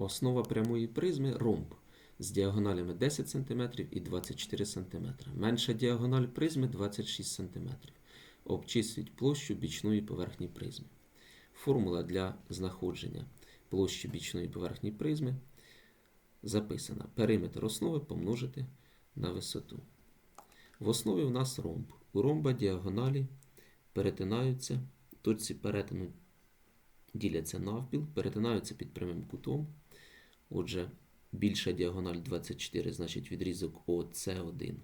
Основа прямої призми ромб з діагоналями 10 см і 24 см. Менша діагональ призми 26 см. Обчисліть площу бічної поверхні призми. Формула для знаходження площі бічної поверхні призми записана. Периметр основи помножити на висоту. В основі у нас ромб. У ромба діагоналі перетинаються, точці перетину діляться навпіл, перетинаються під прямим кутом. Отже, більша діагональ 24, значить відрізок ОС1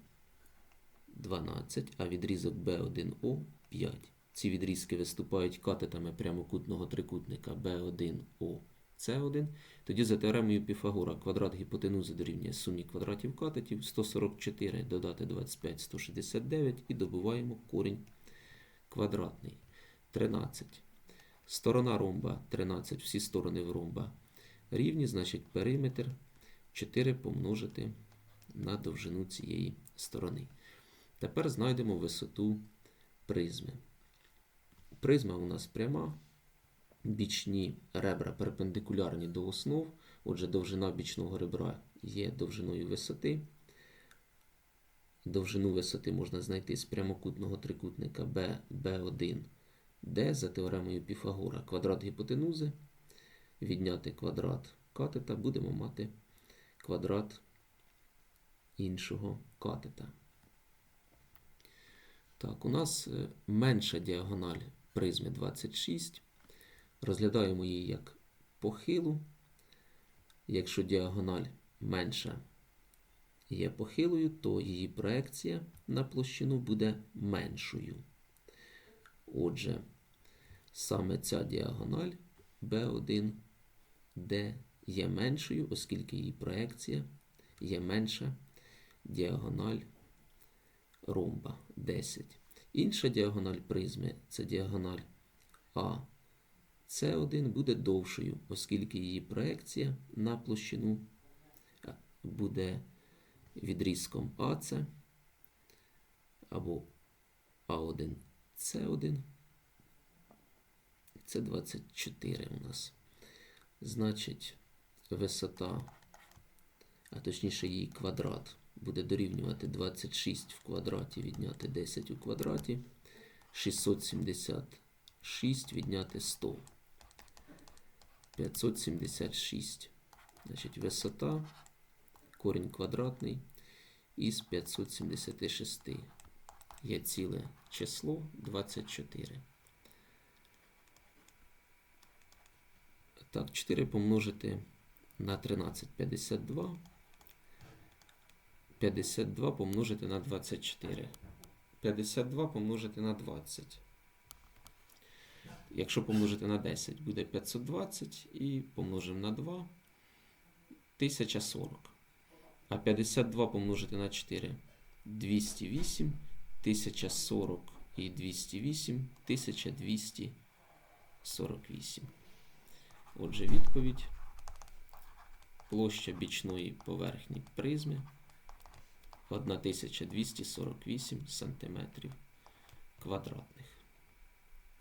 12, а відрізок Б1О 5. Ці відрізки виступають катетами прямокутного трикутника B1O С1. Тоді за теоремою Піфагора квадрат гіпотенузи дорівнює сумі квадратів катетів 144 додати 25 169 і добуваємо корінь квадратний 13. Сторона ромба 13, всі сторони в ромба рівні, значить периметр 4 помножити на довжину цієї сторони. Тепер знайдемо висоту призми. Призма у нас пряма, бічні ребра перпендикулярні до основ. Отже, довжина бічного ребра є довжиною висоти. Довжину висоти можна знайти з прямокутного трикутника B, B1, де за теоремою Піфагора квадрат гіпотенузи. Відняти квадрат катета, будемо мати квадрат іншого катета. Так, у нас е, менша діагональ призми 26. Розглядаємо її як похилу. Якщо діагональ менша є похилою, то її проекція на площину буде меншою. Отже, саме ця діагональ B1, D є меншою, оскільки її проекція є менша діагональ ромба 10. Інша діагональ призми це діагональ А. С1 буде довшою, оскільки її проекція на площину буде відрізком АС або А1 С1. Це 24 у нас. Значить, висота, а точніше її квадрат, буде дорівнювати 26 в квадраті відняти 10 у квадраті, 676 відняти 100. 576. Значить, висота, корінь квадратний із 576. Є ціле число 24. Так, 4 помножити на 13 52. 52 помножити на 24. 52 помножити на 20. Якщо помножити на 10, буде 520 і помножимо на 2 1040. А 52 помножити на 4 208, 1040 і 208, 1248. Отже, відповідь. Площа бічної поверхні призми 1248 см квадратних.